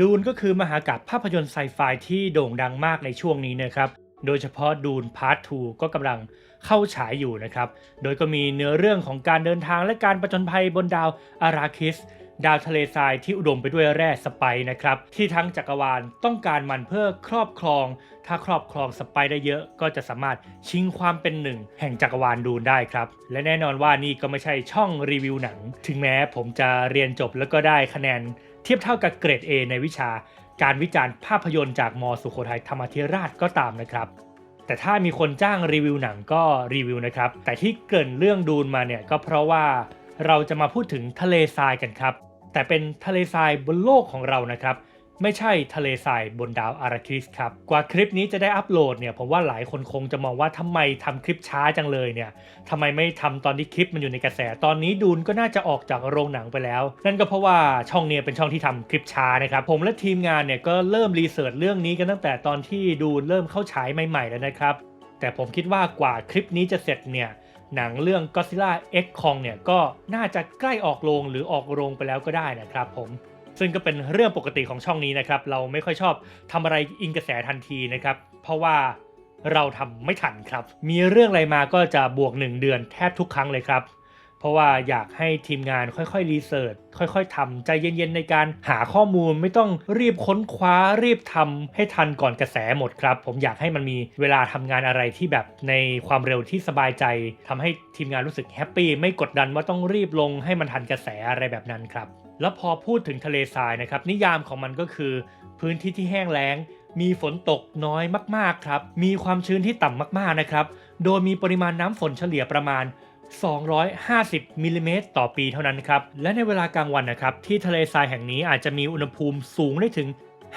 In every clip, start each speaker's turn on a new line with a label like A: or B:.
A: ดูนก็คือมหากาพย์ภาพยนตร์ไซไฟที่โด่งดังมากในช่วงนี้นะครับ โดยเฉพาะดูนพาร์ท 2 ก็กำลังเข้าฉายอยู่นะครับ โดยก็มีเนื้อเรื่องของการเดินทางและการประจนภัยบนดาวอาราคิส ดาวทะเลทรายที่อุดมไปด้วยแร่สไปร์นะครับ ที่ทั้งจักรวาลต้องการมันเพื่อครอบครอง ถ้าครอบครองสไปร์ได้เยอะก็จะสามารถชิงความเป็นหนึ่ง แห่งจักรวาลดูนได้ครับ และแน่นอนว่านี่ก็ไม่ใช่ช่องรีวิวหนัง ถึงแม้ผมจะเรียนจบแล้วก็ได้คะแนน เทียบเท่ากับเกรด A ในวิชา การวิจารณ์ภาพยนตร์จากมสุโขทัยธรรมธิราชก็ตามนะครับ แต่ถ้ามีคนจ้างรีวิวหนังก็รีวิวนะครับ แต่ที่เกริ่นเรื่องดูนมาเนี่ยก็เพราะว่าเราจะมาพูดถึงทะเลทรายกันครับ แต่เป็นทะเลทรายบนโลกของเรานะครับ ไม่ใช่ทะเลทรายบนดาวอาราคิสครับ กว่าคลิปนี้จะได้อัปโหลดเนี่ยผมว่าหลายคนคงจะมองว่าทำไมทำคลิปช้าจังเลยเนี่ยทำไมไม่ทำตอนที่คลิปมันอยู่ในกระแส ตอนนี้ดูนก็น่าจะออกจากโรงหนังไปแล้ว นั่นก็เพราะว่าช่องเนี้เป็นช่องที่ทำคลิปช้านะครับ ผมและทีมงานเนี่ยก็เริ่มรีเสิร์ชเรื่องนี้กันตั้งแต่ตอนที่ดูนเริ่มเข้าฉายใหม่ๆแล้วนะครับ แต่ผมคิดว่ากว่าคลิปนี้จะเสร็จเนี่ยหนังเรื่อง Godzilla X Kong เนี่ยก็น่าจะใกล้ออกโรงหรือออกโรงไปแล้วก็ได้นะครับผม ซึ่งก็เป็นเรื่องปกติของช่องนี้นะครับ เราไม่ค่อยชอบทำอะไรอิงกระแสทันทีนะครับ เพราะว่าเราทำไม่ทันครับ มีเรื่องอะไรมาก็จะบวก 1 เดือนแทบทุกครั้งเลยครับ เพราะว่าอยากให้ทีมงานค่อยๆรีเสิร์ชค่อยๆทำใจเย็นๆในการหาข้อมูลไม่ต้องรีบค้นคว้ารีบทำให้ทันก่อนกระแสหมดครับ ผมอยากให้มันมีเวลาทำงานอะไรที่แบบในความเร็วที่สบายใจทำให้ทีมงานรู้สึกแฮปปี้ไม่กดดันว่าต้องรีบลงให้มันทันกระแสอะไรแบบนั้นครับ แล้วพอพูดถึงทะเลทรายนะครับ นิยามของมันก็คือ พื้นที่ที่แห้งแล้ง มีฝนตกน้อยมากๆครับ มีความชื้นที่ต่ำมากๆนะครับ โดยมีปริมาณน้ำฝนเฉลี่ยประมาณ 250มิลลิเมตรต่อปีเท่านั้นครับ และในเวลากลางวันนะครับ ที่ทะเลทรายแห่งนี้อาจจะมีอุณหภูมิสูงได้ถึง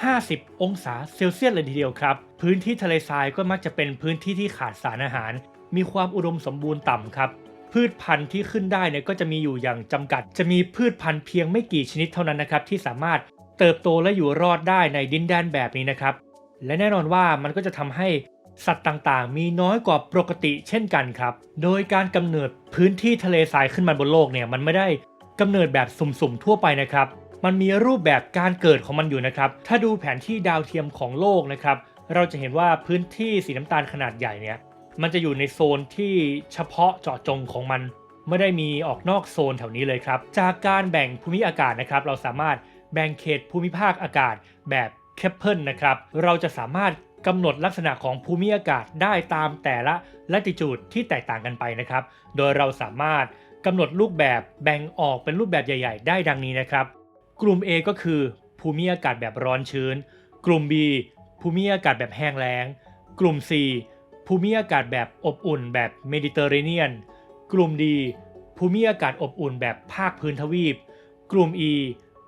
A: 50 องศาเซลเซียสเลยทีเดียวครับ พื้นที่ทะเลทรายก็มักจะเป็นพื้นที่ที่ขาดสารอาหาร มีความอุดมสมบูรณ์ต่ำครับ พืชพันธุ์ที่ขึ้นได้เนี่ยก็จะมีอยู่อย่างจำกัด จะมีพืชพันธุ์เพียงไม่กี่ชนิดเท่านั้นนะครับที่สามารถเติบโตและอยู่รอดได้ในดินแดนแบบนี้นะครับ และแน่นอนว่ามันก็จะทำให้สัตว์ต่างๆ มีน้อยกว่าปกติเช่นกันครับ โดยการกำเนิดพื้นที่ทะเลทรายขึ้นมาบนโลกเนี่ยมันไม่ได้กำเนิดแบบสุ่มๆทั่วไปนะครับ มันมีรูปแบบการเกิดของมันอยู่นะครับ ถ้าดูแผนที่ดาวเทียมของโลกนะครับ เราจะเห็นว่าพื้นที่สีน้ำตาลขนาดใหญ่เนี่ย มันจะอยู่ในโซนที่เฉพาะเจาะจงของมัน ไม่ได้มีออกนอกโซนแถวนี้เลยครับ จากการแบ่งภูมิอากาศนะครับ เราสามารถแบ่งเขตภูมิภาคอากาศแบบเคปเพิลนะครับ เราจะสามารถกำหนดลักษณะของภูมิอากาศได้ตามแต่ละลัติจูดที่แตกต่างกันไปนะครับ โดยเราสามารถกำหนดรูปแบบแบ่งออกเป็นรูปแบบใหญ่ ๆ ได้ดังนี้นะครับ กลุ่ม A ก็คือภูมิอากาศแบบร้อนชื้น กลุ่ม B ภูมิอากาศแบบแห้งแล้ง กลุ่ม C ภูมิอากาศแบบอบอุ่นแบบเมดิเตอร์เรเนียน กลุ่ม D ภูมิอากาศอบอุ่นแบบภาคพื้นทวีป กลุ่ม E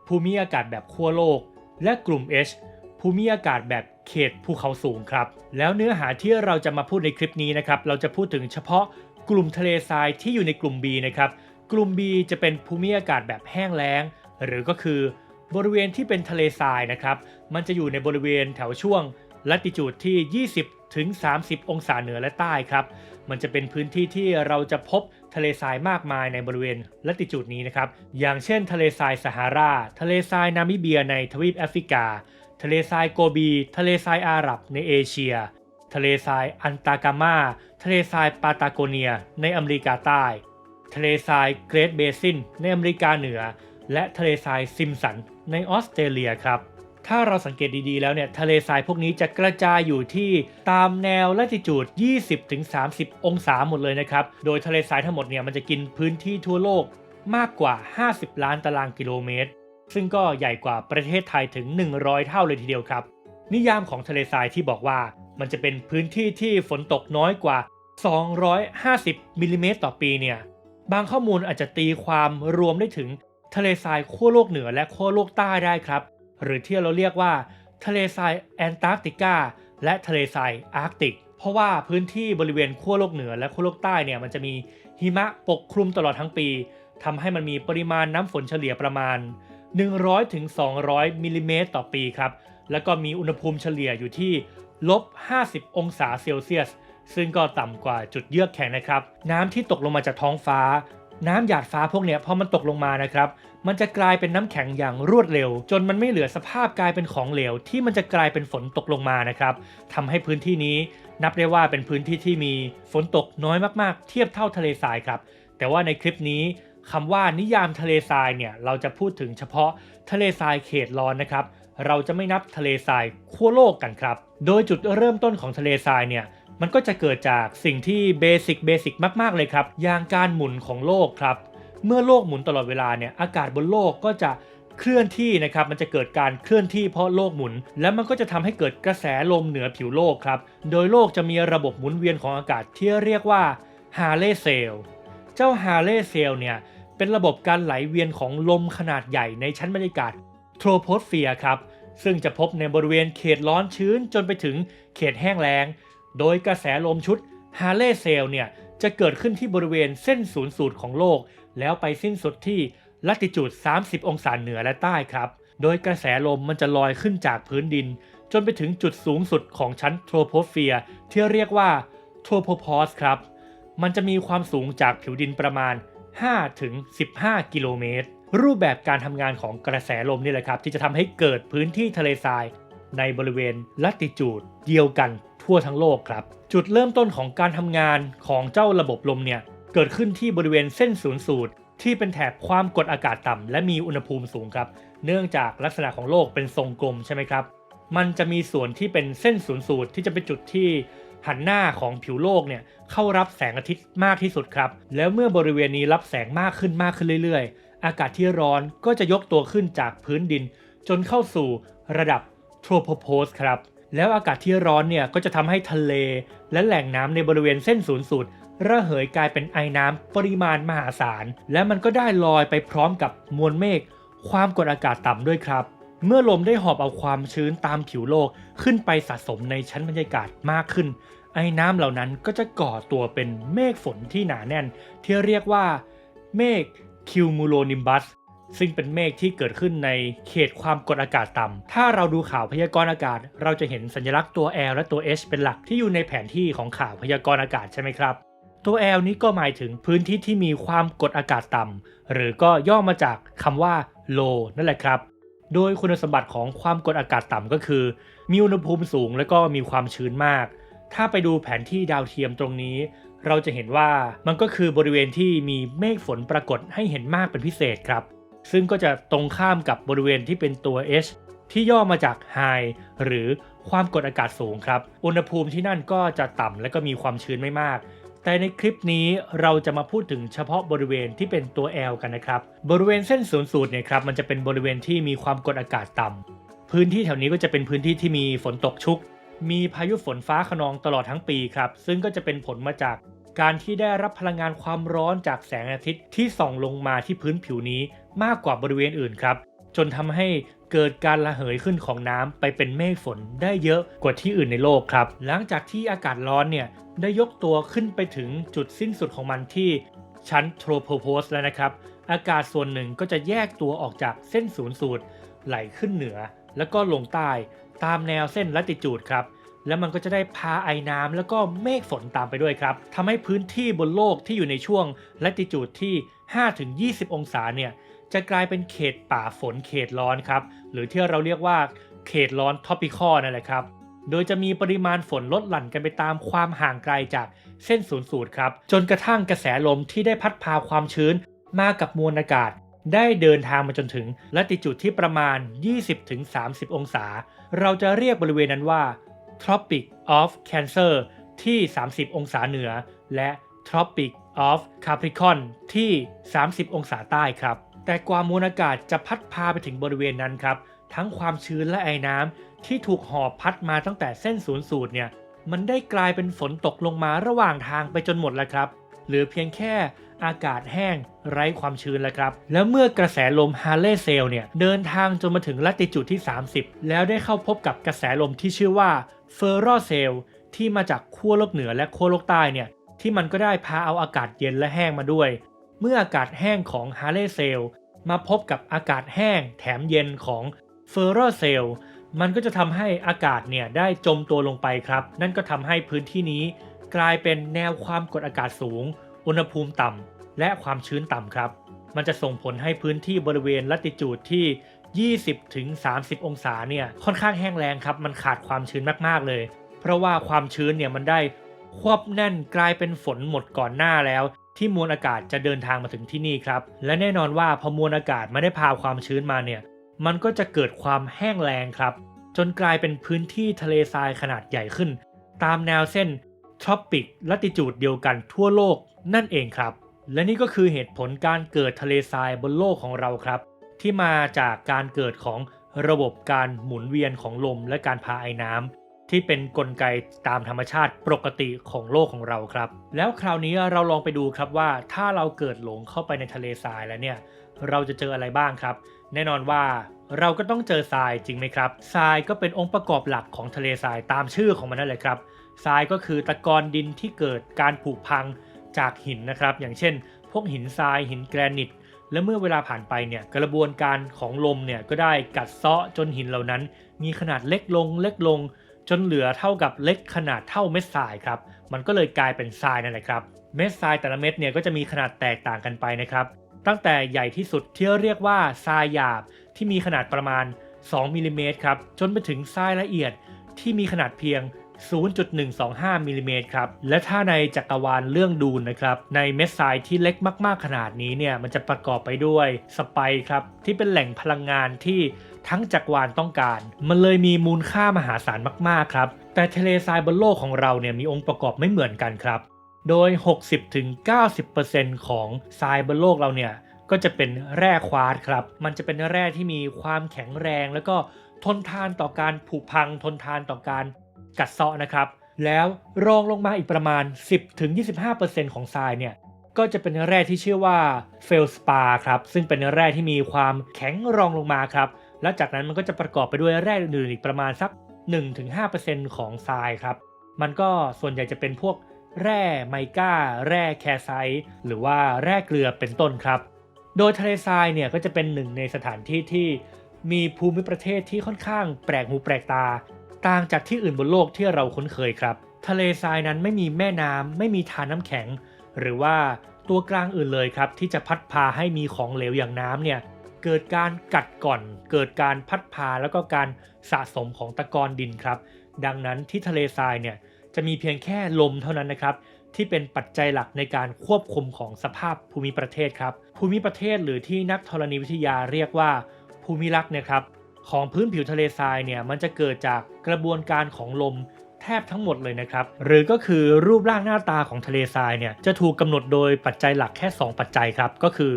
A: ภูมิอากาศแบบขั้วโลก และกลุ่ม H ภูมิอากาศแบบเขตภูเขาสูงครับ แล้วเนื้อหาที่เราจะมาพูดในคลิปนี้นะครับ เราจะพูดถึงเฉพาะกลุ่มทะเลทรายที่อยู่ในกลุ่ม B นะครับ กลุ่ม B จะเป็นภูมิอากาศแบบแห้งแล้ง หรือก็คือบริเวณที่เป็นทะเลทรายนะครับ มันจะอยู่ในบริเวณแถวช่วง ลัติจูดที่ 20 ถึง 30 องศาเหนือและใต้ครับ มันจะเป็นพื้นที่ที่เราจะพบทะเลทรายมากมายในบริเวณลัติจูดนี้นะครับ อย่างเช่น ทะเลทรายซาฮารา ทะเลทรายนามิเบียในทวีปแอฟริกา ทะเลทรายโกบี ทะเลทรายอาหรับในเอเชีย ทะเลทรายอันตากามา ทะเลทรายปาตาโกเนีย ในอเมริกาใต้ ทะเลทรายเกรทเบซินในอเมริกาเหนือ และทะเลทรายซิมสันในออสเตรเลียครับ ถ้าเราสังเกตดีๆแล้วเนี่ยทะเลทรายพวกนี้จะกระจายอยู่ที่ตามแนวลัติจูด 20-30 องศาหมดเลยนะครับ โดยทะเลทรายทั้งหมดเนี่ยมันจะกินพื้นที่ทั่วโลกมากกว่า 50 ล้านตารางกิโลเมตร ซึ่งก็ใหญ่กว่าประเทศไทยถึง 100 เท่าเลยทีเดียวครับ นิยามของทะเลทรายที่บอกว่า มันจะเป็นพื้นที่ที่ฝนตกน้อยกว่า 250มิลลิเมตรต่อปีเนี่ย บางข้อมูลอาจจะตีความรวมได้ถึงทะเลทรายขั้วโลกเหนือและขั้วโลกใต้ได้ครับ หรือที่เราเรียกว่า ทะเลทรายแอนตาร์กติกาและทะเลทรายอาร์กติก เพราะว่าพื้นที่บริเวณขั้วโลกเหนือและขั้วโลกใต้เนี่ยมันจะมีหิมะปกคลุมตลอดทั้งปีทำให้มันมีปริมาณน้ำฝนเฉลี่ยประมาณ 100ถึง200มิลลิเมตรต่อปีครับแล้วก็มีอุณหภูมิเฉลี่ยอยู่ที่ลบ 50 องศาเซลเซียส ซึ่งก็ต่ำกว่าจุดเยือกแข็งนะครับ น้ำที่ตกลงมาจากท้องฟ้า น้ำหยาดฟ้าพวกเนี้ยพอมันตกลงมานะครับ มันจะกลายเป็นน้ำแข็งอย่างรวดเร็ว จนมันไม่เหลือสภาพกลายเป็นของเหลว ที่มันจะกลายเป็นฝนตกลงมานะครับทำให้พื้นที่นี้นับได้ว่าเป็นพื้นที่ที่มีฝนตกน้อยมากๆ เทียบเท่าทะเลทรายครับ แต่ว่าในคลิปนี้คำว่านิยามทะเลทรายเนี่ยเราจะพูดถึงเฉพาะทะเลทรายเขตร้อนนะครับ เราจะไม่นับทะเลทรายขั้วโลกกันครับ โดยจุดเริ่มต้นของทะเลทรายเนี่ย มันก็จะเกิดจากสิ่งที่เบสิกเบสิกมาก ๆ เลยครับอย่างการหมุนของโลกครับ เมื่อโลกหมุนตลอดเวลาเนี่ยอากาศบนโลกก็จะเคลื่อนที่นะครับมันจะเกิดการเคลื่อนที่เพราะโลกหมุน แล้วมันก็จะทำให้เกิดกระแสลมเหนือผิวโลกครับ โดยโลกจะมีระบบหมุนเวียนของอากาศที่เรียกว่าฮาเลเซลเจ้าฮาเลเซลเนี่ยเป็นระบบการไหลเวียนของลมขนาดใหญ่ในชั้นบรรยากาศโทรโพสเฟียร์ครับซึ่งจะพบในบริเวณเขตร้อนชื้นจนไปถึงเขตแห้งแล้ง โดยกระแสลมชุดฮาเลเซลเนี่ยจะเกิดขึ้นที่บริเวณเส้นศูนย์สูตรของโลก แล้วไปสิ้นสุดที่ลัติจูด 30 องศาเหนือและใต้ครับ โดยกระแสลมมันจะลอยขึ้นจากพื้นดิน จนไปถึงจุดสูงสุดของชั้นโทรโพสเฟียร์ที่เรียกว่าโทรโพพอสครับ มันจะมีความสูงจากผิวดินประมาณ5ถึง15 กิโลเมตร รูปแบบการทำงานของกระแสลมนี่แหละครับ ที่จะทำให้เกิดพื้นที่ทะเลทรายในบริเวณลัติจูดเดียวกัน ทั่วทั้งโลกครับ จุดเริ่มต้นของการทำงานของเจ้าระบบลมเนี่ยเกิดขึ้นที่บริเวณเส้นศูนย์สูตร ที่เป็นแถบความกดอากาศต่ำและมีอุณหภูมิสูงครับ เนื่องจากลักษณะของโลกเป็นทรงกลมใช่ไหมครับ มันจะมีส่วนที่เป็นเส้นศูนย์สูตรที่จะเป็นจุดที่หันหน้าของผิวโลกเนี่ยเข้ารับแสงอาทิตย์มากที่สุดครับ แล้วเมื่อบริเวณนี้รับแสงมากขึ้นมากขึ้นเรื่อยๆ อากาศที่ร้อนก็จะยกตัวขึ้นจากพื้นดิน จนเข้าสู่ระดับโทรโพโพสครับ แล้วอากาศที่ร้อนเนี่ยก็จะทำให้ทะเล และแหล่งน้ำในบริเวณเส้นศูนย์สูตรระเหยกลายเป็นไอน้ำปริมาณมหาศาล และมันก็ได้ลอยไปพร้อมกับมวลเมฆความกดอากาศต่ำด้วยครับ เมื่อลมได้หอบเอาความชื้นตามผิวโลกขึ้นไปสะสมในชั้นบรรยากาศมากขึ้น ไอ้น้ำเหล่านั้นก็จะก่อตัวเป็นเมฆฝนที่หนาแน่น ที่เรียกว่าเมฆคิวมูโลนิมบัส ซึ่งเป็นเมฆที่เกิดขึ้นในเขตความกดอากาศต่ำ ถ้าเราดูข่าวพยากรณ์อากาศ เราจะเห็นสัญลักษณ์ตัว L และตัว H เป็นหลักที่อยู่ในแผนที่ของข่าวพยากรณ์อากาศใช่ไหมครับ ตัว L นี้ก็หมายถึงพื้นที่ที่มีความกดอากาศต่ำ หรือก็ย่อมาจากคำว่า low นั่นแหละครับ โดยคุณสมบัติของความกดอากาศต่ำก็คือ มีอุณหภูมิสูงและก็มีความชื้นมาก ถ้าไปดูแผนที่ดาวเทียมตรงนี้เราจะเห็นว่ามันก็คือบริเวณที่มีเมฆฝนปรากฏให้เห็นมากเป็นพิเศษครับ ซึ่งก็จะตรงข้ามกับบริเวณที่เป็นตัว H ที่ย่อมาจาก High หรือความกดอากาศสูงครับ อุณหภูมิที่นั่นก็จะต่ำและก็มีความชื้นไม่มาก แต่ในคลิปนี้เราจะมาพูดถึงเฉพาะบริเวณที่เป็นตัว L กันนะครับ บริเวณเส้นศูนย์สูตรเนี่ยครับมันจะเป็นบริเวณที่มีความกดอากาศต่ำพื้นที่แถวนี้ก็จะเป็นพื้นที่ที่มีฝนตกชุก มีพายุฝนฟ้าขนองตลอดทั้งปีครับ ซึ่งก็จะเป็นผลมาจาก การที่ได้รับพลังงานความร้อนจากแสงอาทิตย์ที่ส่องลงมาที่พื้นผิวนี้มากกว่าบริเวณอื่นครับ จนทำให้เกิดการระเหยขึ้นของน้ำไปเป็นเมฆฝนได้เยอะกว่าที่อื่นในโลกครับ หลังจากที่อากาศร้อนเนี่ยได้ยกตัวขึ้นไปถึงจุดสิ้นสุดของมันที่ชั้นโทรโพโพสแล้วนะครับ อากาศส่วนหนึ่งก็จะแยกตัวออกจากเส้นศูนย์สูตรไหลขึ้นเหนือ แล้วก็ลงใต้ตามแนวเส้นลัติจูดครับ แล้วมันก็จะได้พาไอน้ำแล้วก็เมฆฝนตามไปด้วยครับทำให้พื้นที่บนโลกที่อยู่ในช่วงลัติจูดที่ 5-20 องศาเนี่ยจะกลายเป็นเขตป่าฝนเขตร้อนครับ หรือที่เราเรียกว่าเขตร้อนท็อปิคอนั่นแหละครับ โดยจะมีปริมาณฝนลดหลั่นกันไปตามความห่างไกลจากเส้นศูนย์สูตรครับ จนกระทั่งกระแสลมที่ได้พัดพาความชื้นมากับมวลอากาศ ได้เดินทางมาจนถึงลัติจูดที่ประมาณ 20-30 องศา เราจะเรียกบริเวณนั้นว่า Tropic of Cancer ที่ 30 องศาเหนือ และ Tropic of Capricorn ที่ 30 องศาใต้ครับ แต่กว่ามวลอากาศจะพัดพาไปถึงบริเวณนั้นครับ ทั้งความชื้นและไอ้น้ำที่ถูกหอบพัดมาตั้งแต่เส้นศูนย์สูตรเนี่ยมันได้กลายเป็นฝนตกลงมาระหว่างทางไปจนหมดแล้วครับหลือเพียงแค่อากาศแห้งไร้ความชื้นแล้วครับ แล้วเมื่อกระแสลมฮาร์เลเซลเนี่ย เดินทางจนมาถึงลัติจูดที่ 30 แล้วได้เข้าพบกับกระแสลมที่ชื่อว่า เฟอร์โรเซลที่มาจากขั้วโลกเหนือและขั้วโลกใต้เนี่ยที่มันก็ได้พาเอาอากาศเย็นและแห้งมาด้วย เมื่ออากาศแห้งของฮาร์เลเซลมาพบกับอากาศแห้งแถมเย็นของเฟอร์โรเซลมันก็จะทำให้อากาศเนี่ยได้จมตัวลงไปครับ นั่นก็ทำให้พื้นที่นี้ กลายเป็นแนวความกดอากาศสูง อุณหภูมิต่ำและความชื้นต่ำครับ มันจะส่งผลให้พื้นที่บริเวณลัติจูดที่ 20ถึง30องศาเนี่ยค่อนข้างแห้งแล้งครับมันขาดความชื้นมากๆเลย เพราะว่าความชื้นเนี่ยมันได้ควบแน่นกลายเป็นฝนหมดก่อนหน้าแล้ว ที่มวลอากาศจะเดินทางมาถึงที่นี่ครับ และแน่นอนว่าพอมวลอากาศไม่ได้พาความชื้นมาเนี่ยมันก็จะเกิดความแห้งแล้งครับ จนกลายเป็นพื้นที่ทะเลทรายขนาดใหญ่ขึ้น ตามแนวเส้นทรอปิกลัติจูดเดียวกันทั่วโลกนั่นเองครับ และนี่ก็คือเหตุผลการเกิดทะเลทรายบนโลกของเราครับ ที่มาจากการเกิดของระบบการหมุนเวียนของลมและการพาไอ้น้ำที่เป็นนกลไกตามธรรมชาติปกติของโลกของเราครับ แล้วคราวนี้เราลองไปดูครับว่าถ้าเราเกิดหลงเข้าไปในทะเลทรายแล้วเนี่ยเราจะเจออะไรบ้างครับ แน่นอนว่าเราก็ต้องเจอทรายจริงไหมครับทรายก็เป็นองค์ประกอบหลักของทะเลทรายตามชื่อของมันนั่นแหละครับทรายก็คือตะกอนดินที่เกิดการผุพังจากหินนะครับ อย่างเช่น พวกหินทรายหินแกรนิต และเมื่อเวลาผ่านไปเนี่ยกระบวนการของลมเนี่ยก็ได้กัดเซาะจนหินเหล่านั้น มีขนาดเล็กลงเล็กลง จนเหลือเท่ากับเล็กขนาดเท่าเม็ดทรายครับมันก็เลยกลายเป็นทรายนั่นแหละครับเม็ดทรายแต่ละเม็ดเนี่ยก็จะมีขนาดแตกต่างกันไปนะครับตั้งแต่ใหญ่ที่สุดที่เรียกว่าทรายหยาบที่มีขนาดประมาณ 2มิลลิเมตรครับจนไปถึงทรายละเอียดที่มีขนาดเพียง 0.125มิลลิเมตรครับ และถ้าในจักรวาลเรื่องดูนนะครับ ในเม็ดทรายที่เล็กมากๆขนาดนี้เนี่ย มันจะประกอบไปด้วยสไปครับ ที่เป็นแหล่งพลังงานที่ทั้งจักรวาลต้องการ มันเลยมีมูลค่ามหาศาลมากๆครับ แต่ทะเลทรายบนโลกของเราเนี่ยมีองค์ประกอบไม่เหมือนกันครับ โดย 60-90%ของทรายบนโลกเราเนี่ยก็จะเป็นแร่ควาร์ตครับ มันจะเป็นแร่ที่มีความแข็งแรง แล้วก็ทนทานต่อการผุพังทนทานต่อการ กัดเซาะนะครับ แล้วรองลงมาอีกประมาณ 10-25%ของทรายเนี่ยก็จะเป็นแร่ที่ชื่อว่าเฟลสปาครับซึ่งเป็นแร่ที่มีความแข็งรองลงมาครับและจากนั้นมันก็จะประกอบไปด้วยแร่อื่นๆอีกประมาณสัก 1-5%ของทรายครับ มันก็ส่วนใหญ่จะเป็นพวกแร่ไมก้า แร่แคไซต์หรือว่าแร่เกลือเป็นต้นครับ โดยทะเลทรายเนี่ยก็จะเป็นหนึ่งในสถานที่ที่มีภูมิประเทศที่ค่อนข้างแปลกหูแปลกตา ต่างจากที่อื่นบนโลกที่เราคุ้นเคยครับ ทะเลทรายนั้นไม่มีแม่น้ำไม่มีทาน้ำแข็ง หรือว่าตัวกลางอื่นเลยครับ ที่จะพัดพาให้มีของเหลวอย่างน้ำเนี่ยเกิดการกัดก่อน เกิดการพัดพาแล้วก็การสะสมของตะกอนดินครับ ดังนั้นที่ทะเลทรายเนี่ยจะมีเพียงแค่ลมเท่านั้นนะครับ ที่เป็นปัจจัยหลักในการควบคุมของสภาพภูมิประเทศครับ ภูมิประเทศหรือที่นักธรณีวิทยาเรียกว่าภูมิลักษณ์นี่ยครับ ของพื้นผิวทะเลทรายเนี่ยมันจะเกิดจากกระบวนการของลมแทบทั้งหมดเลยนะครับ หรือก็คือรูปร่างหน้าตาของทะเลทรายเนี่ยจะถูกกำหนดโดยปัจจัยหลักแค่ 2 ปัจจัยครับ ก็คือ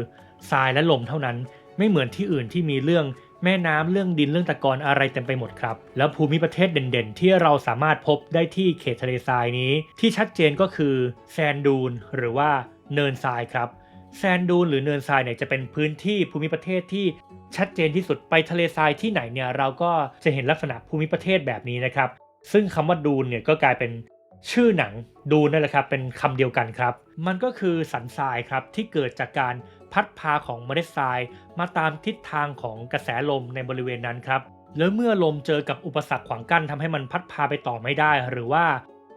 A: ทรายและลมเท่านั้น ไม่เหมือนที่อื่นที่มีเรื่องแม่น้ำเรื่องดินเรื่องตะกอนอะไรเต็มไปหมดครับ แล้วภูมิประเทศเด่นๆ ที่เราสามารถพบได้ที่เขตทะเลทรายนี้ ที่ชัดเจนก็คือแซนดูนหรือว่าเนินทรายครับ แซนดูนหรือเนินทรายเนี่ยจะเป็นพื้นที่ภูมิประเทศที่ชัดเจนที่สุดไปทะเลทรายที่ไหนเนี่ยเราก็จะเห็นลักษณะภูมิประเทศแบบนี้นะครับ ซึ่งคำว่าดูนเนี่ยก็กลายเป็นชื่อหนังดูนนั่นแหละครับเป็นคำเดียวกันครับ มันก็คือสันทรายครับที่เกิดจากการพัดพาของเมล็ดทราย มาตามทิศทางของกระแสลมในบริเวณนั้นครับแล้วเมื่อลมเจอกับอุปสรรคขวางกั้นทำให้มันพัดพาไปต่อไม่ได้ หรือว่า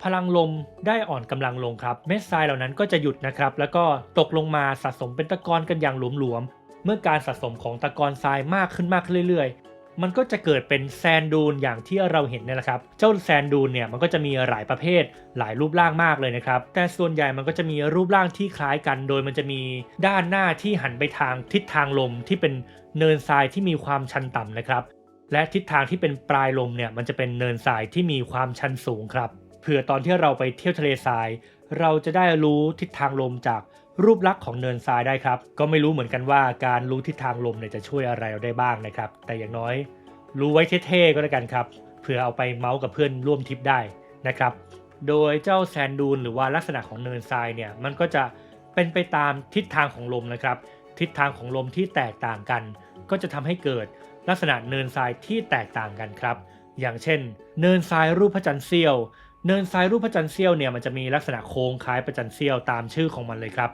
A: พลังลมได้อ่อนกำลังลงครับ เม็ดทรายเหล่านั้นก็จะหยุดนะครับ แล้วก็ตกลงมาสะสมเป็นตะกอนกันอย่างหลวมๆ เมื่อการสะสมของตะกอนทรายมากขึ้นมากขึ้นเรื่อยๆ มันก็จะเกิดเป็นแซนดูนอย่างที่เราเห็นนี่แหละครับ เจ้าแซนดูนเนี่ยมันก็จะมีหลายประเภทหลายรูปร่างมากเลยนะครับ แต่ส่วนใหญ่มันก็จะมีรูปร่างที่คล้ายกัน โดยมันจะมีด้านหน้าที่หันไปทางทิศทางลมที่เป็นเนินทรายที่มีความชันต่ำนะครับ และทิศทางที่เป็นปลายลมเนี่ยมันจะเป็นเนินทรายที่มีความชันสูงครับ เผื่อตอนที่เราไปเที่ยวทะเลทราย เราจะได้รู้ทิศทางลมจากรูปลักษณ์ของเนินทรายได้ครับ ก็ไม่รู้เหมือนกันว่าการรู้ทิศทางลมเนี่ยจะช่วยอะไรเราได้บ้างนะครับ แต่อย่างน้อย รู้ไว้เท่ๆก็แล้วกันครับ เผื่อเอาไปเมาส์กับเพื่อนร่วมทริปได้นะครับ โดยเจ้าแซนดูนหรือว่าลักษณะของเนินทรายเนี่ย มันก็จะเป็นไปตามทิศทางของลมนะครับ ทิศทางของลมที่แตกต่างกัน ก็จะทำให้เกิดลักษณะเนินทรายที่แตกต่างกันครับ อย่างเช่น เนินทรายรูปพระจันทร์เสี้ยว เนินทรายรูปพระจันทร์เสี้ยวเนี่ยมันจะมีลักษณะโค้งคล้ายพระจันทร์เสี้ยวตามชื่อของมันเลยครับ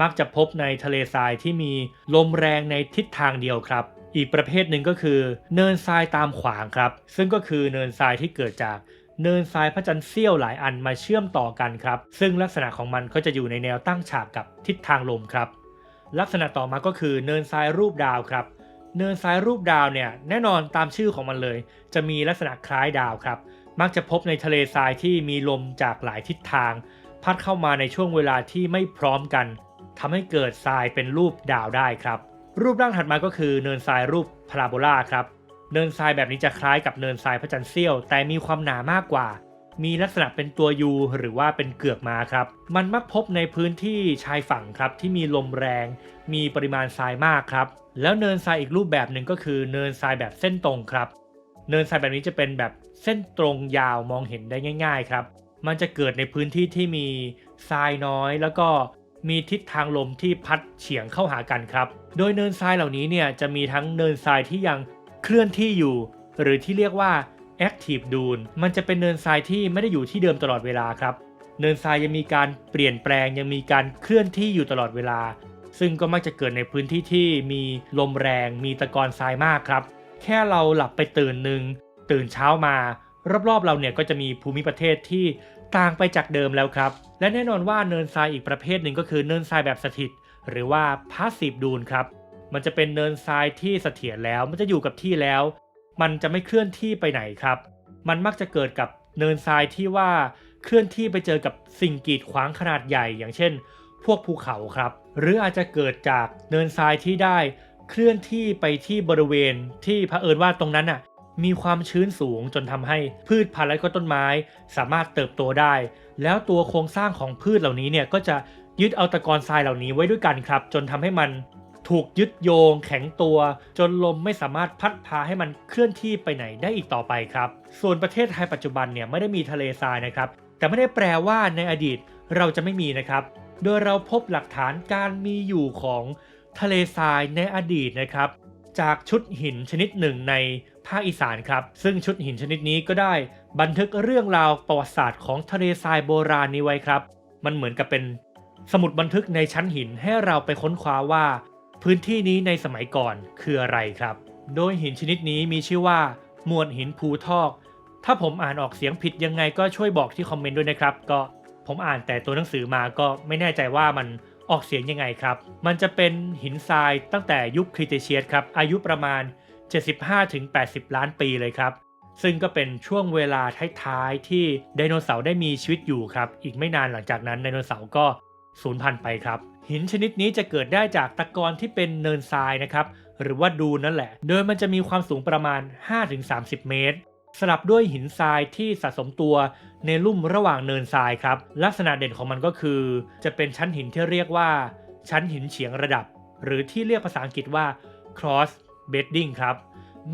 A: มักจะพบในทะเลทรายที่มีลมแรงในทิศทางเดียวครับ อีกประเภทหนึ่งก็คือ เนินทรายตามขวางครับ ซึ่งก็คือเนินทรายที่เกิดจากเนินทรายพระจันทร์เสี้ยวหลายอันมาเชื่อมต่อกันครับ ซึ่งลักษณะของมันก็จะอยู่ในแนวตั้งฉากกับทิศทางลมครับ ลักษณะต่อมาก็คือเนินทรายรูปดาวครับ เนินทรายรูปดาวเนี่ยแน่นอนตามชื่อของมันเลย จะมีลักษณะคล้ายดาวครับ มักจะพบในทะเลทรายที่มีลมจากหลายทิศทาง พัดเข้ามาในช่วงเวลาที่ไม่พร้อมกันทำให้เกิดทรายเป็นรูปดาวได้ครับ รูปร่างถัดมาก็คือเนินทรายรูปพาราโบลาครับเนินทรายแบบนี้จะคล้ายกับเนินทรายพระจันทร์เสี้ยว แต่มีความหนามากกว่า มีลักษณะเป็นตัวยูหรือว่าเป็นเกือกมาครับ มันมักพบในพื้นที่ชายฝั่งครับที่มีลมแรง มีปริมาณทรายมากครับ แล้วเนินทรายอีกรูปแบบหนึ่งก็คือเนินทรายแบบเส้นตรงครับ เนินทรายแบบนี้จะเป็นแบบ เส้นตรงยาวมองเห็นได้ง่าย ๆ ครับ มันจะเกิดในพื้นที่ที่มีทรายน้อย แล้วก็มีทิศทางลมที่พัดเฉียงเข้าหากันครับ โดยเนินทรายเหล่านี้เนี่ยจะมีทั้งเนินทรายที่ยังเคลื่อนที่อยู่ หรือที่เรียกว่า active dune มันจะเป็นเนินทรายที่ไม่ได้อยู่ที่เดิมตลอดเวลาครับ เนินทรายยังมีการเปลี่ยนแปลงยังมีการเคลื่อนที่อยู่ตลอดเวลา ซึ่งก็มักจะเกิดในพื้นที่ที่มีลมแรง มีตะกอนทรายมากครับ แค่เราหลับไปตื่นหนึ่ง ตื่นเช้ามารอบๆเราเนี่ยก็จะมีภูมิประเทศที่ต่างไปจากเดิมแล้วครับ และแน่นอนว่าเนินทรายอีกประเภทหนึ่งก็คือเนินทรายแบบสถิต หรือว่า passive dune ครับ มันจะเป็นเนินทรายที่เสถียรแล้ว มันจะอยู่กับที่แล้ว มันจะไม่เคลื่อนที่ไปไหนครับ มันมักจะเกิดกับเนินทรายที่ว่าเคลื่อนที่ไปเจอกับสิ่งกีดขวางขนาดใหญ่ อย่างเช่น พวกภูเขาครับ หรืออาจจะเกิดจากเนินทรายที่ได้ เคลื่อนที่ไปที่บริเวณที่เผอิญว่าตรงนั้นน่ะ มีความชื้นสูงจนทำให้พืชพันธุ์และก็ต้นไม้ สามารถเติบโตได้ แล้วตัวโครงสร้างของพืชเหล่านี้เนี่ยก็จะยึดเอาตะกอนทรายเหล่านี้ไว้ด้วยกันครับ จนทำให้มันถูกยึดโยงแข็งตัว จนลมไม่สามารถพัดพาให้มันเคลื่อนที่ไปไหนได้อีกต่อไปครับ ส่วนประเทศไทยปัจจุบันเนี่ยไม่ได้มีทะเลทรายนะครับ แต่ไม่ได้แปลว่าในอดีตเราจะไม่มีนะครับ โดยเราพบหลักฐานการมีอยู่ของทะเลทรายในอดีตนะครับ จากชุดหินชนิดหนึ่งใน ภาคอีสานครับ ซึ่งชุดหินชนิดนี้ก็ได้บันทึกเรื่องราวประวัติศาสตร์ของทะเลทรายโบราณนี้ไว้ครับ มันเหมือนกับเป็นสมุดบันทึกในชั้นหินให้เราไปค้นคว้าว่า พื้นที่นี้ในสมัยก่อนคืออะไรครับ โดยหินชนิดนี้มีชื่อว่ามวลหินภูทอก ถ้าผมอ่านออกเสียงผิดยังไงก็ช่วยบอกที่คอมเมนต์ด้วยนะครับ ก็ผมอ่านแต่ตัวหนังสือมาก็ไม่แน่ใจว่ามันออกเสียงยังไงครับ มันจะเป็นหินทรายตั้งแต่ยุคคริเตเชียสครับอายุประมาณ 75-80 ล้านปีเลยครับ ซึ่งก็เป็นช่วงเวลาท้ายๆที่ไดโนเสาร์ได้มีชีวิตอยู่ครับ อีกไม่นานหลังจากนั้นไดโนเสาร์ก็สูญพันธุ์ไปครับ หินชนิดนี้จะเกิดได้จากตะกอนที่เป็นเนินทรายนะครับ หรือว่าดูนั่นแหละ โดยมันจะมีความสูงประมาณ 5-30 เมตร สลับด้วยหินทรายที่สะสมตัวในลุ่มระหว่างเนินทรายครับ ลักษณะเด่นของมันก็คือ จะเป็นชั้นหินที่เรียกว่า ชั้นหินเฉียงระดับ หรือที่เรียกภาษาอังกฤษว่า cross bedding ครับ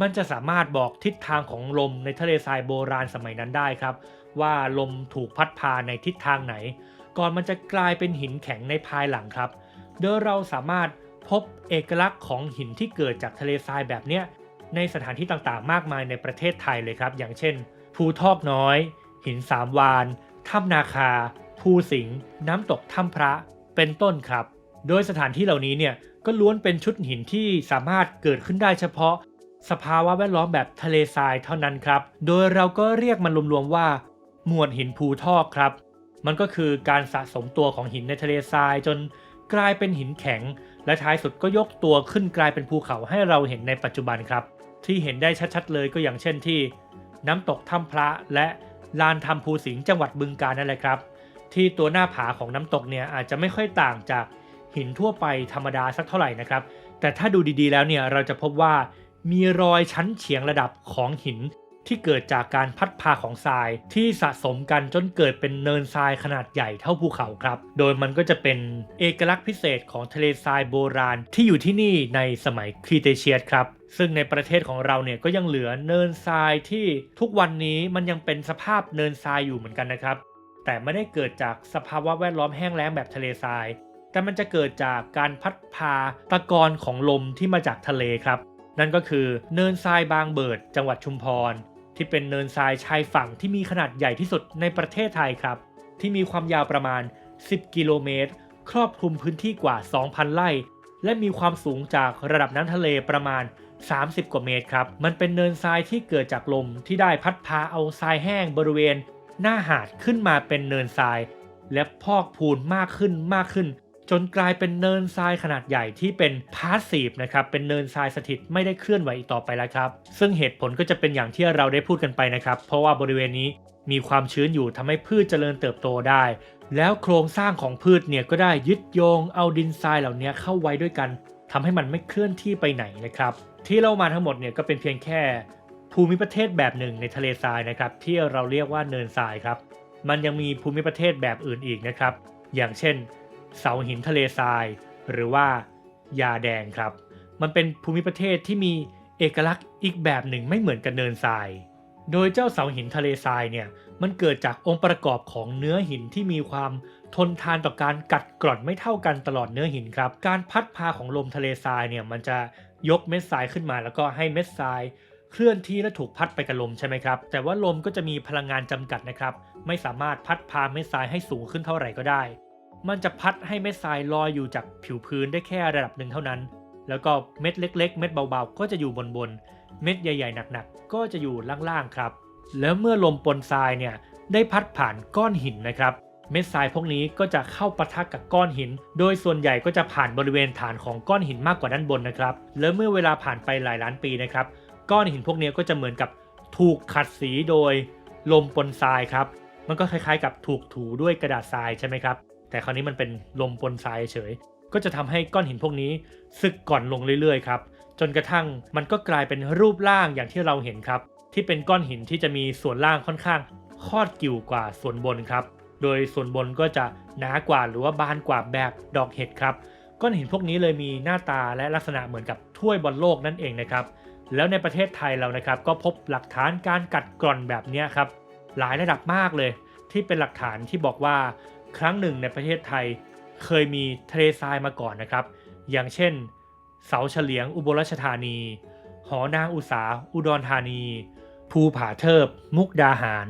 A: มันจะสามารถบอกทิศทางของลมในทะเลทรายโบราณสมัยนั้นได้ครับ ว่าลมถูกพัดพาในทิศทางไหน ก่อนมันจะกลายเป็นหินแข็งในภายหลังครับ โดยเราสามารถพบเอกลักษณ์ของหินที่เกิดจากทะเลทรายแบบเนี้ยในสถานที่ต่างๆ มากมายในประเทศไทยเลยครับ อย่างเช่น ภูทอกน้อย หินสามวาน ถ้ำนาคา ภูสิงห์น้ำตกถ้ำพระ เป็นต้นครับ โดยสถานที่เหล่านี้เนี่ย ก็ล้วนเป็นชุดหินที่สามารถเกิดขึ้นได้เฉพาะ สภาวะแวดล้อมแบบทะเลทรายเท่านั้นครับ โดยเราก็เรียกมันรวมๆว่า หมวดหินภูทอกครับ มันก็คือการสะสมตัวของหินในทะเลทรายจนกลายเป็นหินแข็ง และท้ายสุดก็ยกตัวขึ้นกลายเป็นภูเขาให้เราเห็นในปัจจุบันครับ ที่เห็นได้ชัดๆเลยก็อย่างเช่นที่ น้ำตกถ้ำพระและลานทำภูสิงห์จังหวัดบึงกาฬนั่นแหละครับ ที่ตัวหน้าผาของน้ำตกเนี่ยอาจจะไม่ค่อยต่างจาก หินทั่วไปธรรมดาสักเท่าไหร่นะครับ แต่ถ้าดูดีๆแล้วเนี่ยเราจะพบว่ามีรอยชั้นเฉียงระดับของหินที่เกิดจากการพัดพาของทรายที่สะสมกันจนเกิดเป็นเนินทรายขนาดใหญ่เท่าภูเขาครับ โดยมันก็จะเป็นเอกลักษณ์พิเศษของทะเลทรายโบราณที่อยู่ที่นี่ในสมัยครีเตเชียสครับ ซึ่งในประเทศของเราเนี่ยก็ยังเหลือเนินทรายที่ทุกวันนี้มันยังเป็นสภาพเนินทรายอยู่เหมือนกันนะครับ แต่ไม่ได้เกิดจากสภาวะแวดล้อมแห้งแล้งแบบทะเลทราย แต่มันจะเกิดจากการพัดพาตะกอนของลมที่มาจากทะเลครับ นั่นก็คือเนินทรายบางเบิด จังหวัดชุมพร ที่เป็นเนินทรายชายฝั่งที่มีขนาดใหญ่ที่สุดในประเทศไทยครับ ที่มีความยาวประมาณ 10 กิโลเมตร ครอบคลุมพื้นที่กว่า 2,000 ไร่ และมีความสูงจากระดับน้ำทะเลประมาณ 30 กว่าเมตรครับ มันเป็นเนินทรายที่เกิดจากลมที่ได้พัดพาเอาทรายแห้งบริเวณ หน้าหาดขึ้นมาเป็นเนินทราย และพอกพูนมากขึ้นมากขึ้น จนกลายเป็นเนินทรายขนาดใหญ่ที่เป็นพาสซีฟนะครับเป็นเนินทรายสถิตไม่ได้เคลื่อนไหวอีกต่อไปแล้วครับซึ่งเหตุผลก็จะเป็นอย่างที่เราได้พูดกันไปนะครับเพราะว่าบริเวณนี้มีความชื้นอยู่ทำให้พืชเจริญเติบโตได้ แล้วโครงสร้างของพืชเนี่ยก็ได้ยึดโยงเอาดินทรายเหล่านี้เข้าไว้ด้วยกันทำให้มันไม่เคลื่อนที่ไปไหนนะครับที่เรามาทั้งหมดเนี่ยก็เป็นเพียงแค่ภูมิประเทศแบบหนึ่งในทะเลทรายนะครับที่เราเรียกว่าเนินทรายครับ มันยังมีภูมิประเทศแบบอื่นอีกนะครับ อย่างเช่น เสาหินทะเลทราย หรือว่ายาแดงครับ มันเป็นภูมิประเทศที่มีเอกลักษณ์อีกแบบหนึ่งไม่เหมือนกับเนินทราย โดยเจ้าเสาหินทะเลทรายเนี่ยมันเกิดจากองค์ประกอบของเนื้อหินที่มีความทนทานต่อการกัดกร่อนไม่เท่ากันตลอดเนื้อหินครับ การพัดพาของลมทะเลทรายเนี่ยมันจะยกเม็ดทรายขึ้นมา แล้วก็ให้เม็ดทรายเคลื่อนที่และถูกพัดไปกับลมใช่ไหมครับ แต่ว่าลมก็จะมีพลังงานจำกัดนะครับ ไม่สามารถพัดพาเม็ดทรายให้สูงขึ้นเท่าไหร่ก็ได้ มันจะพัดให้เม็ดทรายลอยอยู่จากผิวพื้นได้แค่ระดับหนึ่งเท่านั้น แล้วก็เม็ดเล็ก ๆ เม็ดเบาๆ ก็จะอยู่บนบน เม็ดใหญ่ๆหนักๆ ก็จะอยู่ล่างๆครับ แล้วเมื่อลมปนทรายเนี่ยได้พัดผ่านก้อนหินนะครับ เม็ดทรายพวกนี้ก็จะเข้าปะทะกับก้อนหิน โดยส่วนใหญ่ก็จะผ่านบริเวณฐานของก้อนหินมากกว่าด้านบนนะครับ แล้วเมื่อเวลาผ่านไปหลายล้านปีนะครับ ก้อนหินพวกนี้ก็จะเหมือนกับถูกขัดสีโดยลมปนทรายครับ มันก็คล้ายๆ กับถูกถูด้วยกระดาษทรายใช่ไหมครับ แต่คราวนี้มันเป็นลมปนทรายเฉย ก็จะทำให้ก้อนหินพวกนี้สึกก่อนลงเรื่อยๆครับจนกระทั่งมันก็กลายเป็นรูปร่างอย่างที่เราเห็นครับ ที่เป็นก้อนหินที่จะมีส่วนล่างค่อนข้างคอดกิ่วกว่าส่วนบนครับ โดยส่วนบนก็จะหนากว่าหรือว่าบานกว่าแบบดอกเห็ดครับ ก้อนหินพวกนี้เลยมีหน้าตาและลักษณะเหมือนกับถ้วยบอลโลกนั่นเองนะครับ แล้วในประเทศไทยเรานะครับ ก็พบหลักฐานการกัดกร่อนแบบนี้ครับ หลายระดับมากเลย ที่เป็นหลักฐานที่บอกว่า ครั้งหนึ่งในประเทศไทยเคยมีทะเลทรายมาก่อนนะครับ อย่างเช่น เสาเฉลียงอุบลราชธานี หอนางอุสาอุดรธานี ภูผาเทิบ มุกดาหาร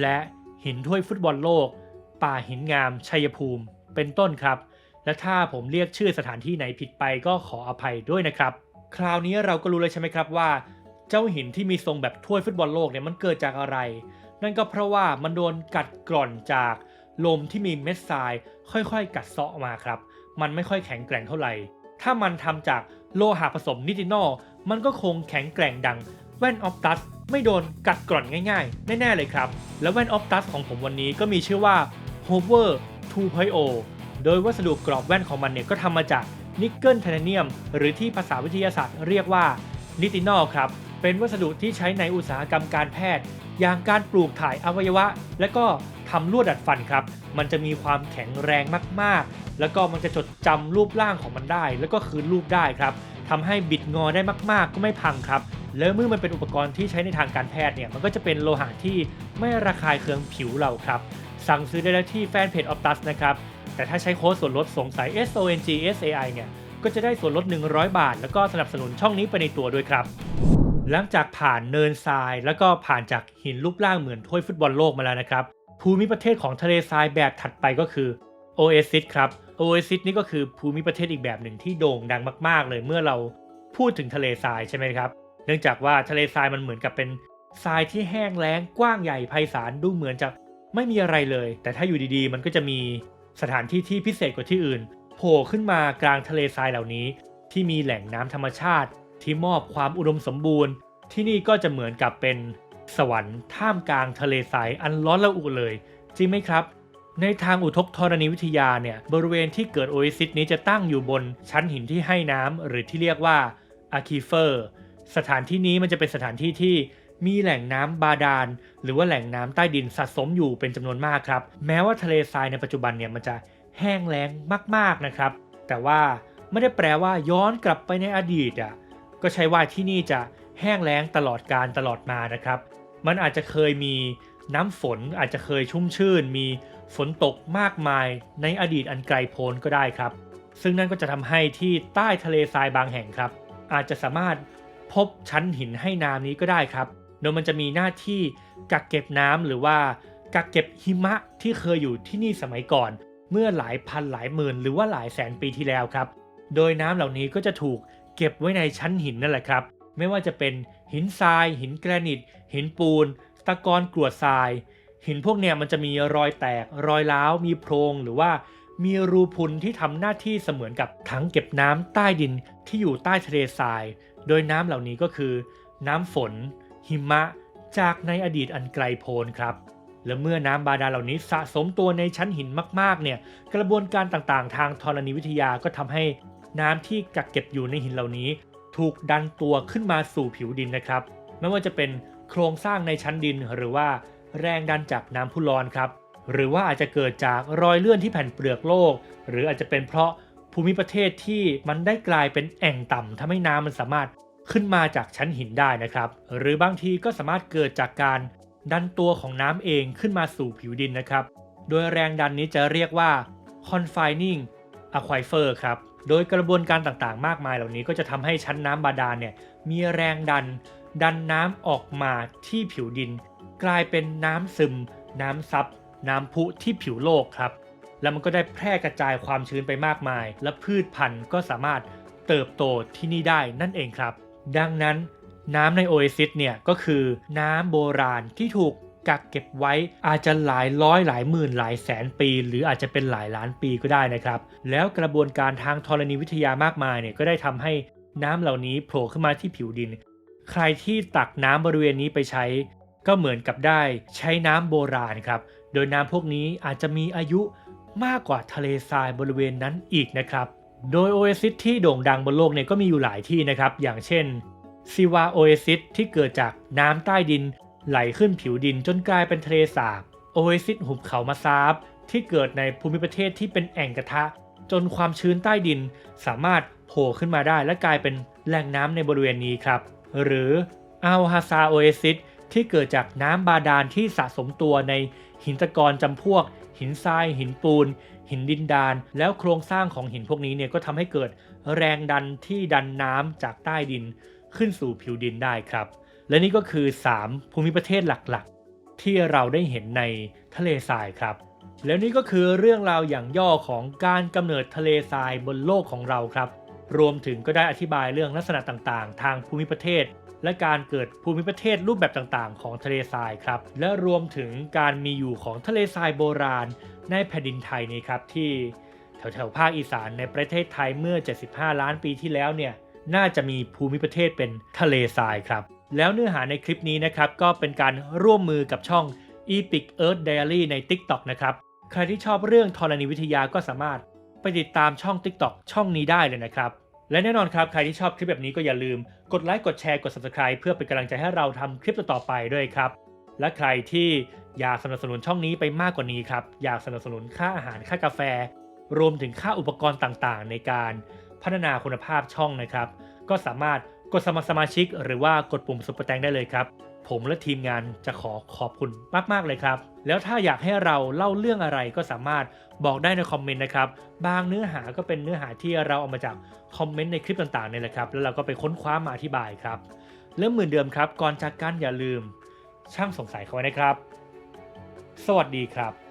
A: และหินถ้วยฟุตบอลโลก ป่าหินงาม ชัยภูมิ เป็นต้นครับ และถ้าผมเรียกชื่อสถานที่ไหนผิดไปก็ขออภัยด้วยนะครับ คราวนี้เราก็รู้เลยใช่ไหมครับว่า เจ้าหินที่มีทรงแบบถ้วยฟุตบอลโลกเนี่ยมันเกิดจากอะไร นั่นก็เพราะว่ามันโดนกัดกร่อนจาก ลมที่มีเม็ดทรายค่อยๆ กัดเซาะมาครับ มันไม่ค่อยแข็งแกร่งเท่าไหร่ ถ้ามันทำจากโลหะผสมนิตินอลมันก็คงแข็งแกร่งดังแว่นออฟตัสไม่โดนกัดกร่อนง่ายๆ แน่ๆเลยครับ แล้วแว่นออฟตัสของผมวันนี้ก็มีชื่อว่า Hover 2.0 โดยวัสดุกรอบแว่นของมันเนี่ยก็ทำมาจากนิกเกิลไทเทเนียม หรือที่ภาษาวิทยาศาสตร์เรียกว่านิตินอลครับ เป็นวัสดุที่ใช้ในอุตสาหกรรมการแพทย์ อย่างการปลูกถ่ายอวัยวะ และก็ ทำลวดดัดฟันครับ มันจะมีความแข็งแรงมากๆ แล้วก็มันจะจดจำรูปร่างของมันได้ แล้วก็คืนรูปได้ครับทำให้บิดงอได้มาก ๆ ก็ไม่พังครับแล้วเมื่อมันเป็นอุปกรณ์ที่ใช้ในทางการแพทย์เนี่ย มันก็จะเป็นโลหะที่ไม่ระคายเคืองผิวเราครับ สั่งซื้อได้แล้วที่แฟนเพจ Optus นะครับ แต่ถ้าใช้โค้ดส่วนลดสงสัย SONGSAI เนี่ย ก็จะได้ส่วนลด 100 บาท แล้วก็สนับสนุนช่องนี้ไปในตัวด้วยครับ หลังจากผ่านเนินทราย แล้วก็ผ่านจากหินรูปร่างเหมือนถ้วยฟุตบอลโลกมาแล้วนะครับ ภูมิประเทศของทะเลทรายแบบถัดไปก็คือ Oasis ครับ Oasis นี่ก็คือภูมิประเทศอีกแบบหนึ่งที่โด่งดังมากๆ เลยเมื่อเราพูดถึงทะเลทรายใช่ไหมครับ เนื่องจากว่าทะเลทรายมันเหมือนกับเป็นทรายที่แห้งแล้งกว้างใหญ่ไพศาลดูเหมือนจะไม่มีอะไรเลย แต่ถ้าอยู่ดีๆ มันก็จะมีสถานที่ที่พิเศษกว่าที่อื่นโผล่ขึ้นมากลางทะเลทรายเหล่านี้ ที่มีแหล่งน้ำธรรมชาติ ที่มอบความอุดมสมบูรณ์ ที่นี่ก็จะเหมือนกับเป็น สวรรค์ท่ามกลางทะเลทรายอันร้อนระอุเลย จริงไหมครับ ในทางอุทกธรณีวิทยาเนี่ยบริเวณที่เกิดโอเอซิสนี้จะตั้งอยู่บนชั้นหินที่ให้น้ำหรือที่เรียกว่าอะคีเฟอร์สถานที่นี้มันจะเป็นสถานที่ที่มีแหล่งน้ำบาดาล หรือว่าแหล่งน้ำใต้ดินสะสมอยู่เป็นจำนวนมากครับ แม้ว่าทะเลทรายในปัจจุบันเนี่ยมันจะแห้งแล้งมากๆนะครับ แต่ว่าไม่ได้แปลว่าย้อนกลับไปในอดีตอะก็ใช่ว่าที่นี่จะแห้งแล้งตลอดการตลอดมานะครับ มันอาจจะเคยมีน้ำฝนอาจจะเคยชุ่มชื่น มีฝนตกมากมายในอดีตอันไกลโพ้นก็ได้ครับ ซึ่งนั่นก็จะทำให้ที่ใต้ทะเลทรายบางแห่งครับ อาจจะสามารถพบชั้นหินให้น้ำนี้ก็ได้ครับ โดยมันจะมีหน้าที่กักเก็บน้ำหรือว่ากักเก็บหิมะที่เคยอยู่ที่นี่สมัยก่อน เมื่อหลายพันหลายหมื่นหรือว่าหลายแสนปีที่แล้วครับ โดยน้ำเหล่านี้ก็จะถูกเก็บไว้ในชั้นหินนั่นแหละครับ ไม่ว่าจะเป็น หินทราย หินแกรนิต หินปูน ตะกอนกรวดทราย หินพวกเนี้ยมันจะมีรอยแตก รอยร้าว มีโพรงหรือว่ามีรูพุนที่ทำหน้าที่เสมือนกับถังเก็บน้ำใต้ดินที่อยู่ใต้ทะเลทราย โดยน้ำเหล่านี้ก็คือ น้ำฝน หิมะ จากในอดีตอันไกลโพ้นครับ และเมื่อน้ำบาดาลเหล่านี้สะสมตัวในชั้นหินมากๆ เนี่ย กระบวนการต่างๆ ทางธรณีวิทยาก็ทำให้น้ำที่กักเก็บอยู่ในหินเหล่านี้ ถูกดันตัวขึ้นมาสู่ผิวดินนะครับ ไม่ว่าจะเป็นโครงสร้างในชั้นดินหรือว่าแรงดันจากน้ำพุร้อนครับ หรือว่าอาจจะเกิดจากรอยเลื่อนที่แผ่นเปลือกโลก หรืออาจจะเป็นเพราะภูมิประเทศที่มันได้กลายเป็นแอ่งต่ำทำให้น้ำมันสามารถขึ้นมาจากชั้นหินได้นะครับ หรือบางทีก็สามารถเกิดจากการดันตัวของน้ำเองขึ้นมาสู่ผิวดินนะครับ โดยแรงดันนี้จะเรียกว่า confining aquifer ครับ โดยกระบวนการต่างๆ มากมายเหล่านี้ก็จะทำให้ชั้นน้ำบาดาลเนี่ยมีแรงดัน ดันน้ำออกมาที่ผิวดิน กลายเป็นน้ำซึม น้ำซับน้ำพุที่ผิวโลกครับ แล้วมันก็ได้แพร่กระจายความชื้นไปมากมาย และพืชพันธุ์ก็สามารถเติบโตที่นี่ได้นั่นเองครับ ดังนั้น น้ำในโอเอซิสเนี่ยก็คือน้ำโบราณที่ถูก กักเก็บไว้อาจจะหลายร้อยหลายหมื่นหลายแสนปี หรืออาจจะเป็นหลายล้านปีก็ได้นะครับ แล้วกระบวนการทางธรณีวิทยามากมายเนี่ยก็ได้ทำให้น้ำเหล่านี้โผล่ขึ้นมาที่ผิวดิน ใครที่ตักน้ำบริเวณนี้ไปใช้ ก็เหมือนกับได้ใช้น้ำโบราณครับ โดยน้ำพวกนี้อาจจะมีอายุมากกว่าทะเลทรายบริเวณนั้นอีกนะครับ โดยโอเอซิสที่โด่งดังบนโลกเนี่ยก็มีอยู่หลายที่นะครับ อย่างเช่นซิวาโอเอซิสที่เกิดจากน้ำใต้ดิน ไหลขึ้นผิวดินจนกลายเป็นทะเลสาบโอเอซิสหุบเขามาซาบที่เกิดในภูมิประเทศที่เป็นแอ่งกระทะ จนความชื้นใต้ดินสามารถโผล่ขึ้นมาได้และกลายเป็นแหล่งน้ำในบริเวณนี้ครับ หรืออัลฮาซาโอเอซิสที่เกิดจากน้ำบาดาลที่สะสมตัวในหินตะกอนจำพวก หินทราย หินปูน หินดินดาน แล้วโครงสร้างของหินพวกนี้เนี่ยก็ทำให้เกิดแรงดันที่ดันน้ำจากใต้ดินขึ้นสู่ผิวดินได้ครับ และนี่ก็คือ 3 ภูมิประเทศหลักๆ ที่เราได้เห็นในทะเลทรายครับ แล้วนี่ก็คือเรื่องราวอย่างย่อของการกำเนิดทะเลทรายบนโลกของเราครับ รวมถึงก็ได้อธิบายเรื่องลักษณะต่างๆ ทางภูมิประเทศ และการเกิดภูมิประเทศรูปแบบต่างๆ ของทะเลทรายครับ และรวมถึงการมีอยู่ของทะเลทรายโบราณ ในแผ่นดินไทยนี่ครับที่แถวๆภาคอีสานในประเทศไทยเมื่อ 75 ล้านปีที่แล้วเนี่ยน่าจะมีภูมิประเทศเป็นทะเลทรายครับ แล้วเนื้อหาในคลิปนี้นะครับ ก็เป็นการร่วมมือกับช่อง Epic Earth Diary ใน TikTok นะครับ ใครที่ชอบเรื่องธรณีวิทยาก็สามารถไปติดตามช่อง TikTok ช่องนี้ได้เลยนะครับ และแน่นอนครับ ใครที่ชอบคลิปแบบนี้ก็อย่าลืม กดไลค์กดแชร์กด Subscribe เพื่อเป็นกำลังใจให้เราทำคลิปต่อๆไปด้วยครับ และใครที่อยากสนับสนุนช่องนี้ไปมากกว่านี้ครับอยากสนับสนุนค่าอาหารค่ากาแฟ รวมถึงค่าอุปกรณ์ต่างๆ ในการพัฒนาคุณภาพช่องนะครับ ก็สามารถ กดสมัครสมาชิก หรือว่ากดปุ่มซุปเปอร์แตงได้เลยครับ ผมและทีมงานจะขอขอบคุณมาก ๆ เลยครับ แล้วถ้าอยากให้เราเล่าเรื่องอะไรก็สามารถบอกได้ในคอมเมนต์นะครับ บางเนื้อหาก็เป็นเนื้อหาที่เราเอามาจากคอมเมนต์ในคลิปต่างๆเนี่ยแหละครับ แล้วเราก็ไปค้นคว้ามาอธิบายครับ เริ่มเหมือนเดิมครับ ก่อนจากกันอย่าลืม ช่างสงสัยเขาไว้นะครับ สวัสดีครับ